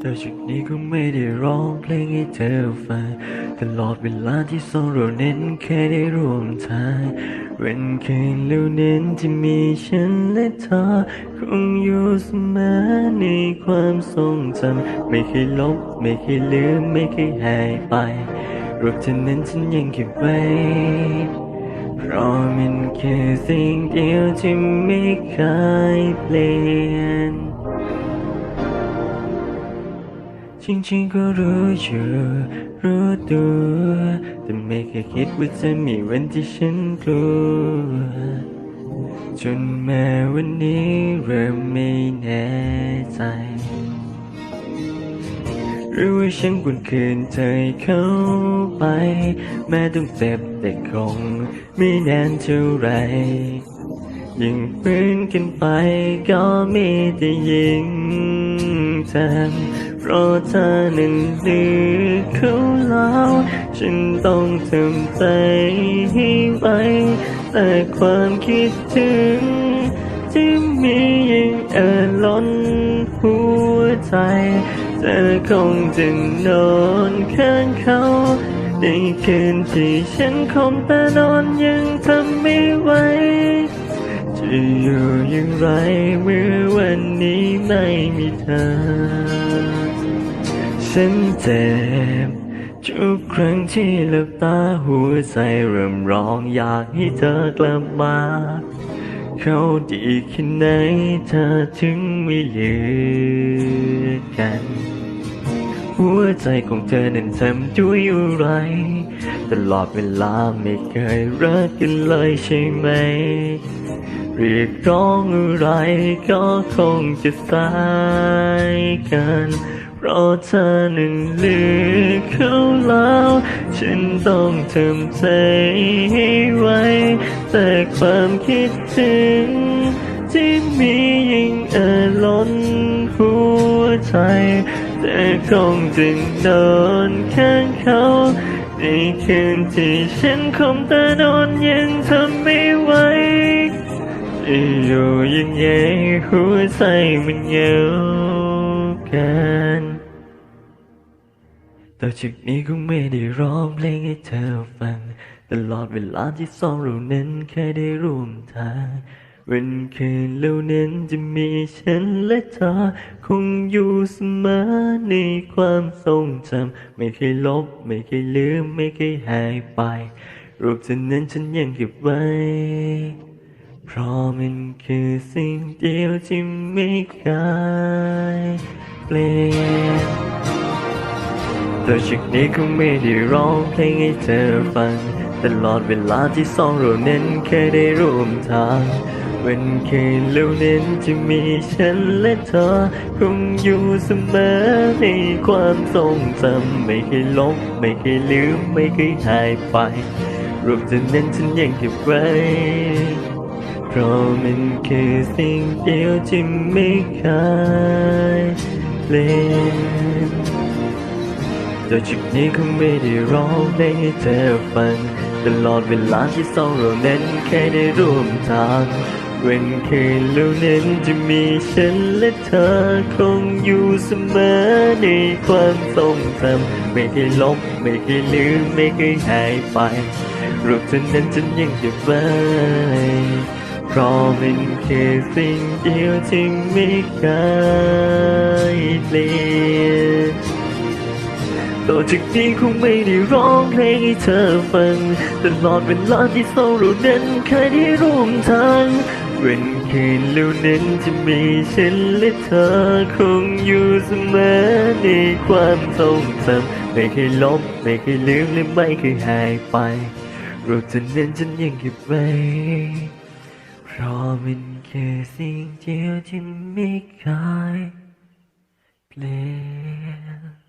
แต่จากนี้ก็ไม่ได้ร้องเพลงให้เธอฟังตลอดเวลาที่สองเราเน้นแค่ได้ร่วมทางวันคืนแล้วเน้นที่มีฉันและเธอคงอยู่เสมอในความทรงจำไม่เคยลบ ไม่เคยลืม ไม่เคยหายไปรูปเธอนั้นฉันยังเก็บไว้เพราะมันคือสิ่งเดียวที่ไม่เคยเปลี่ยน จริงๆก็รู้อยู่รู้ตัวแต่ไม่เคยคิดว่าจะมีวันที่ฉันกลัวจนแม้วันนี้เริ่มไม่แน่ใจหรือว่าฉันควรคืนเธอให้เข้าไป แม้ต้องเจ็บแต่คงไม่นานเท่าไหรยิ่งฟื้นกันไปก็มีแต่ยิ่งจำ ราะเธอหนั้นลือเขาแล้วฉันต้องทำใจให้ไวแต่ความคิดถึง ที่มียังเอ่อล้นหัวใจ เธอคงจะนอนข้างเขาในคืนที่ฉันคงแตานอนยังทำไม่ไหวจะอยู่อย่างไรเมื่อวันนี้ไม่มีเธอ ฉันเจ็บทุกครั้งที่หลับตาหัวใจเริ่มร้องอยากให้เธอกลับมา เขาดีแค่ไหนเธอถึงไม่เหลือกัน หัวใจของเธอนั้นทำด้วยอะไร ตลอดเวลาไม่เคยรักกันเลยใช่ไหม เรียกร้องอะไรก็คงจะสายกัน เพราะเธอนั้นเลือกเขาแล้ว ฉันต้องทำใจให้ไว้แต่ความคิดถึง ที่มียิ่งเอ่อล้นหัวใจ แต่คงจะนอนข้างเขาในคืนที่ฉันคงตานอนยังทำไม่ไหวอยู่ยังไงหัวใจมันเหงากัน ต่อจากนี้คงไม่ได้ร้องเพลงให้เธอฟัง ตลอดเวลาที่สองเรานั้นเคยได้ร่วมทางวันคืนเหล่านั้นจะมีฉันและเธอ คงอยู่เสมอในความทรงจำไม่เคยลบ ไม่เคยลืม ไม่เคยหายไป รูปเธอนั้นฉันยังเก็บไว้ เพราะมันคือสิ่งเดียวที่ไม่เคยเปลี่ยน ต่อจากนี้คงไม่ได้ร้องเพลงให้เธอฟัง ตลอดเวลาที่สองเราเน้นเคยได้ร่วมทางวันคืนเล่านั้นจะมีฉันและเธอ คงอยู่เสมอในความทรงจำไม่เคยลบไม่เคยลืมไม่เคยหายไปรูปเธอนั้นฉันยังเก็บไว้เพราะมันคือสิ่งเดียวที่ไม่เคยเปลี่ยน จากนี้คงไม่ได้ร้องเพลงให้เธอฟัง ตลอดเวลาที่สองเรานั้นแค่ได้ร่วมทางเวันคืนเหล่านั้นจะมีฉันและเธอคงอยู่เสมอในความทรงจำไม่เคยลบไม่เคยลืมไม่เคยหายไปรูปเธอนั้นฉันยังเก็บไว้เพราะมันคือสิ่งเดียวที่ไม่เคยเปลี่ยน ต่อจากนี้คงไม่ได้ร้องเพลงให้เธอฟัง ตลอดเวลาที่สองเรานั้นเคยได้ร่วมทางเวันคืนเหล่านั้นจะมีฉันและเธอคงอยู่เสมอในความทรงจำไม่เคยลบไม่เคยลืมและไม่เคยหายไปเรูปเนั้นฉันยังเก็บไว้เพราะมันคือสิ่งเดียวที่ไม่เคยเปลี่ยน